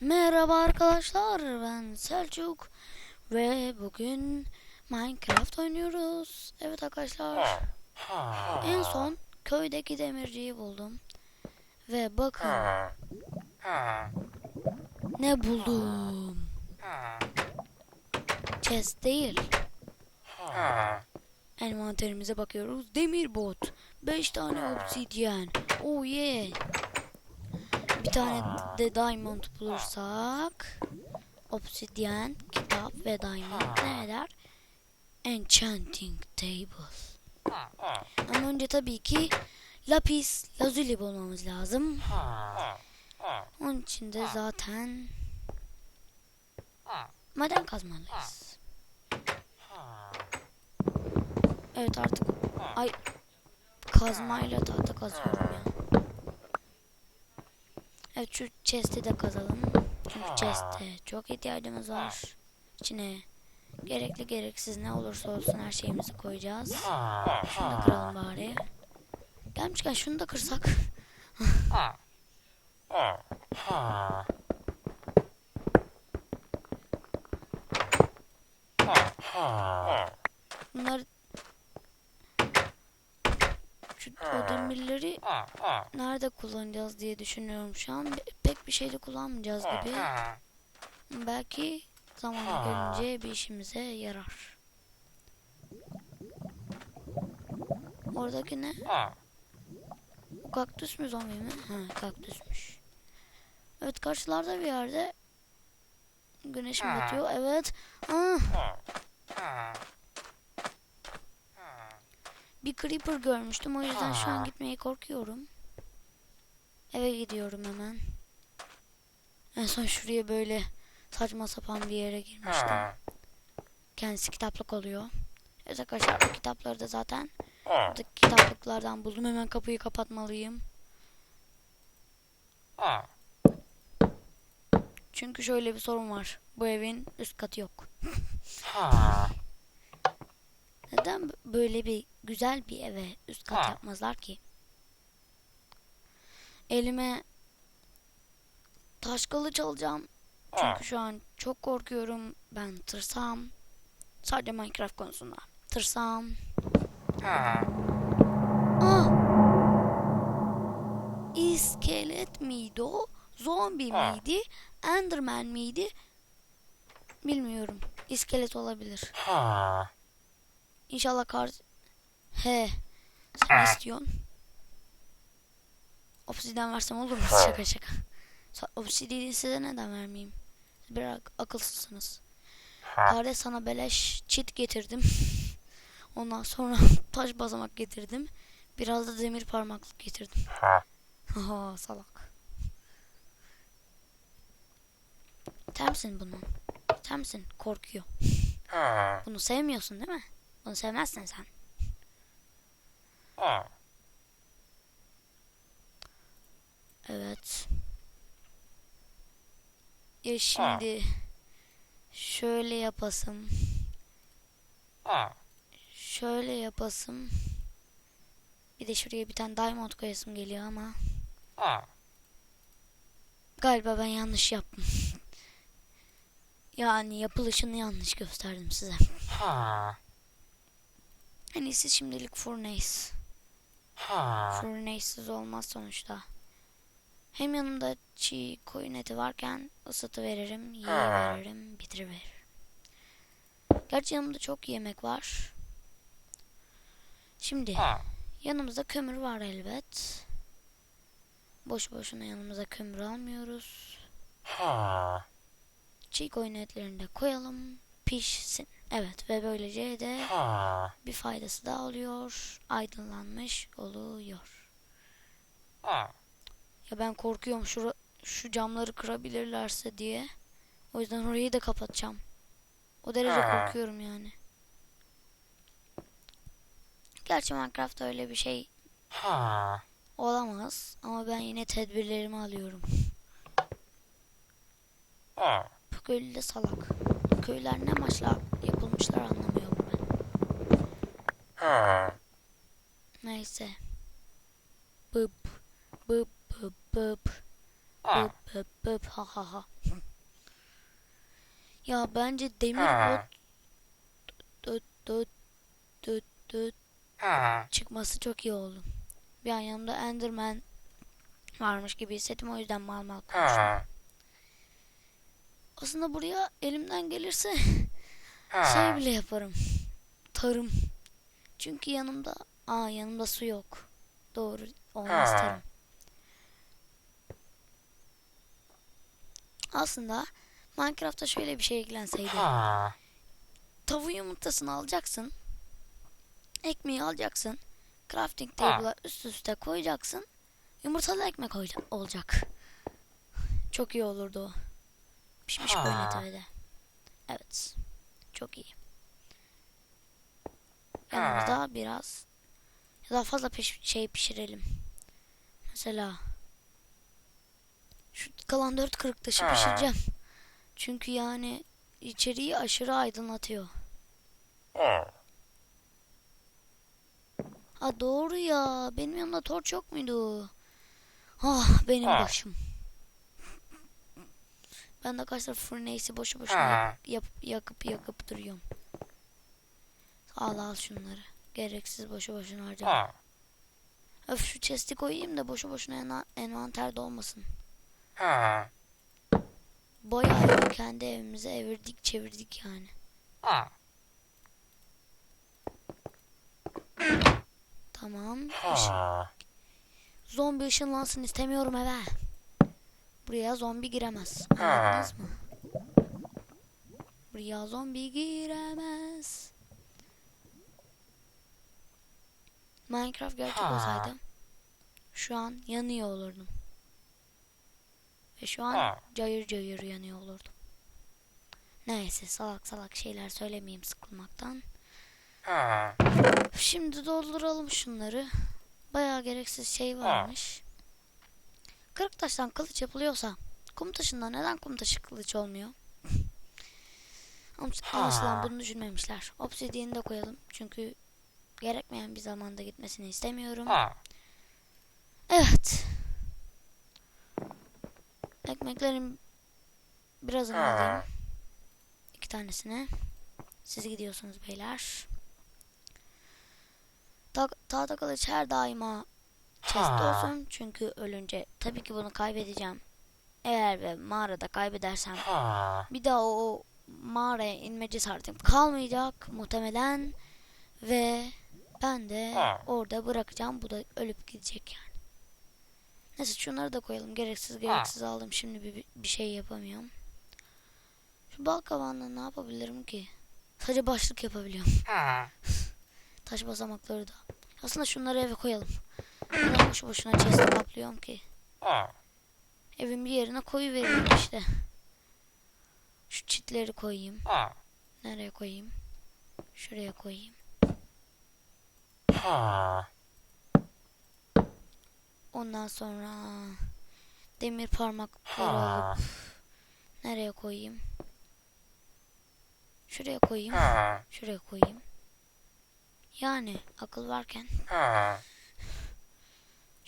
Merhaba arkadaşlar ben Selçuk ve bugün Minecraft oynuyoruz. Evet arkadaşlar en son köydeki demirciyi buldum ve bakın ne buldum. Chest değil. Envanterimize bakıyoruz. Demir bot. 5 tane obsidyen. Oh yeah. Bir tane de diamond bulursak obsidyen, kitap ve diamond ne eder? Enchanting table. Ama önce tabii ki lapis lazuli bulmamız lazım. Onun için de zaten maden kazmalıyız. Evet artık ay kazmayla tahta kazıyorum ya. Evet şu chest'i de kazalım. Çünkü chest'e çok ihtiyacımız var. İçine gerekli gereksiz ne olursa olsun her şeyimizi koyacağız. Şunu da kıralım bari. Gelmişken şunu da kırsak. Bunlar şu o demirleri nerede kullanacağız diye düşünüyorum şu an. Pe- Pek bir şeyde kullanmayacağız gibi. Belki zamanı gelince bir işimize yarar. Oradaki ne? O kaktüs mü zombi mi? Ha kaktüsmüş. Evet karşılarda bir yerde güneş mi batıyor? Evet. Ah, bir creeper görmüştüm o yüzden şu an gitmeye korkuyorum. Eve gidiyorum hemen. En son şuraya böyle saçma sapan bir yere girmiştim. Kendisi kitaplık oluyor. Evet arkadaşlar o kitapları da zaten buradaki kitaplıklardan buldum. Hemen kapıyı kapatmalıyım. Çünkü şöyle bir sorun var. Bu evin üst katı yok. Neden böyle bir güzel bir eve üst kat yapmazlar ki? Elime taş kılıç alacağım. Çünkü şu an çok korkuyorum. Ben tırsam. Sadece Minecraft konusunda. Tırsam. Ah! İskelet miydi o? Zombi miydi? Enderman miydi? Bilmiyorum. İskelet olabilir. İnşallah kar... He. Sen ne istiyorsun? Obsidyen versem olur mu? Şaka şaka. Obsidyeni size neden vermeyeyim? Biraz akılsızsınız. Kardeş sana beleş çit getirdim. Ondan sonra taş basamak getirdim. Biraz da demir parmaklık getirdim. Haha salak. Bunun? Sen misin? Korkuyor. Bunu sevmiyorsun değil mi? Bunu sevmezsin sen. Evet. Ya şimdi şöyle yapasım. Şöyle yapasım. Bir de şuraya bir tane diamond koyasım geliyor ama galiba ben yanlış yaptım. yani yapılışını yanlış gösterdim size. En iyisi şimdilik furnace. Furnace'siz olmaz sonuçta. Hem yanımda çiğ koyun eti varken ısıtı veririm, yiyi veririm, bitiriveririm. Gerçi yanımda çok yemek var. Şimdi yanımızda kömür var elbet. Boş boşuna yanımıza kömür almıyoruz. Çiğ koyun etlerini de koyalım, pişsin. Evet ve böylece de bir faydası daha oluyor. Aydınlanmış oluyor. Ya ben korkuyorum şu, şu camları kırabilirlerse diye. O yüzden orayı da kapatacağım. O derece korkuyorum yani. Gerçi Minecraft öyle bir şey olamaz. Ama ben yine tedbirlerimi alıyorum. Bu köylü de salak. Köyler ne amaçla yapılmışlar anlamıyorum ben. Neyse. Bıp bıp bıp bıp bıp bıp bıp ha ha ha. Ya bence demir Ha. bot döt döt döt döt çıkması çok iyi oldu. Bir an yanımda Enderman varmış gibi hissettim o yüzden mal mal konuştum. Aslında buraya elimden gelirse şey bile yaparım. Tarım. Çünkü yanımda aa yanımda su yok. Doğru olmaz tarım. Aslında Minecraft'ta şöyle bir şey eklenseydi. Tavuğun yumurtasını alacaksın. Ekmeği alacaksın. Crafting table'a üst üste koyacaksın. Yumurtalı ekmek olacak. olacak. Çok iyi olurdu o. Pişmiş Ha. böyle. Evet. Çok iyi. Yanımızda biraz daha fazla piş- şey pişirelim. Mesela şu kalan dört kırık taşı Ha. pişireceğim. Çünkü yani içeriği aşırı aydınlatıyor. Ha doğru ya. Benim yanımda torç yok muydu? Ah benim başım. Ben de tarafı furnace'i boşu boşuna yapıp yakıp yakıp duruyorum. Al al şunları. Gereksiz boşu boşuna harcama. Öf şu chest'i koyayım da boşu boşuna ena- envanterde olmasın. Bayağı kendi evimize evirdik çevirdik yani. Tamam. Iş- Zombi ışınlansın istemiyorum eve. Buraya zombi giremez. Anladınız mı? Buraya zombi giremez. Minecraft gerçek olsaydı şu an yanıyor olurdum. Ve şu an cayır cayır yanıyor olurdum. Neyse salak salak şeyler söylemeyeyim sıkılmaktan. Şimdi dolduralım şunları. Bayağı gereksiz şey varmış. Kırık taştan kılıç yapılıyorsa kum taşından neden kum taşı kılıç olmuyor? Anlaşılan bunu düşünmemişler. Obsidian'i de koyalım. Çünkü gerekmeyen bir zamanda gitmesini istemiyorum. Evet. Ekmeklerin birazını alayım. İki tanesini. Siz gidiyorsunuz beyler. Ta tahta kılıç her daima chest olsun. Çünkü ölünce tabii ki bunu kaybedeceğim. Eğer ve mağarada kaybedersem bir daha o mağaraya inme cesaretim kalmayacak muhtemelen. Ve ben de orada bırakacağım. Bu da ölüp gidecek yani. Neyse şunları da koyalım. Gereksiz gereksiz aldım. Şimdi bir, bir şey yapamıyorum. Şu bal kavağında ne yapabilirim ki? Sadece başlık yapabiliyorum. Taş basamakları da. Aslında şunları eve koyalım. Neden boşu boşuna chest'e kaplıyorum ki? Evin bir yerine koyu vereyim işte. Şu çitleri koyayım. Nereye koyayım? Şuraya koyayım. Ondan sonra demir parmakları alıp nereye koyayım? Şuraya koyayım. Şuraya koyayım. Yani akıl varken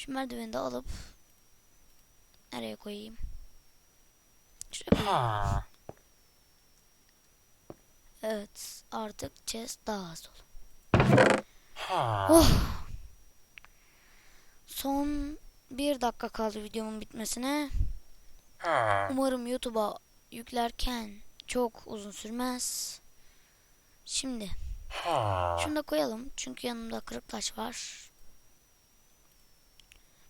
şu merdiveni de alıp nereye koyayım? Şuraya koyayım. Evet artık chest daha az dolu. Oh. Son bir dakika kaldı videomun bitmesine. Umarım YouTube'a yüklerken çok uzun sürmez. Şimdi şunu da koyalım çünkü yanımda kırık taş var.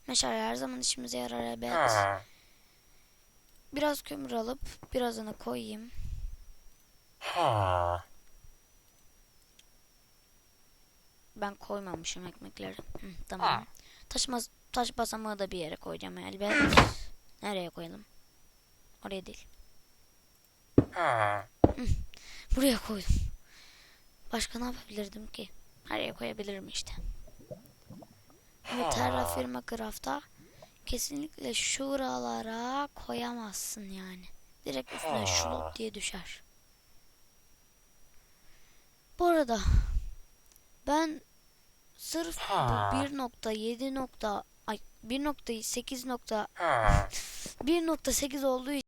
Meşale her zaman işimize yarar elbet. Biraz kömür alıp birazını koyayım. Ben koymamışım ekmekleri. Hı, tamam. Taş, mas- taş basamağı da bir yere koyacağım elbet. Nereye koyalım? Oraya değil. Buraya koydum. Başka ne yapabilirdim ki? Nereye koyabilirim işte. Terra Firma Craft'a kesinlikle şuralara koyamazsın yani. Direkt üstüne şulup diye düşer. Bu arada ben sırf bu 1.7 nokta ay 1.8 nokta 1.8 olduğu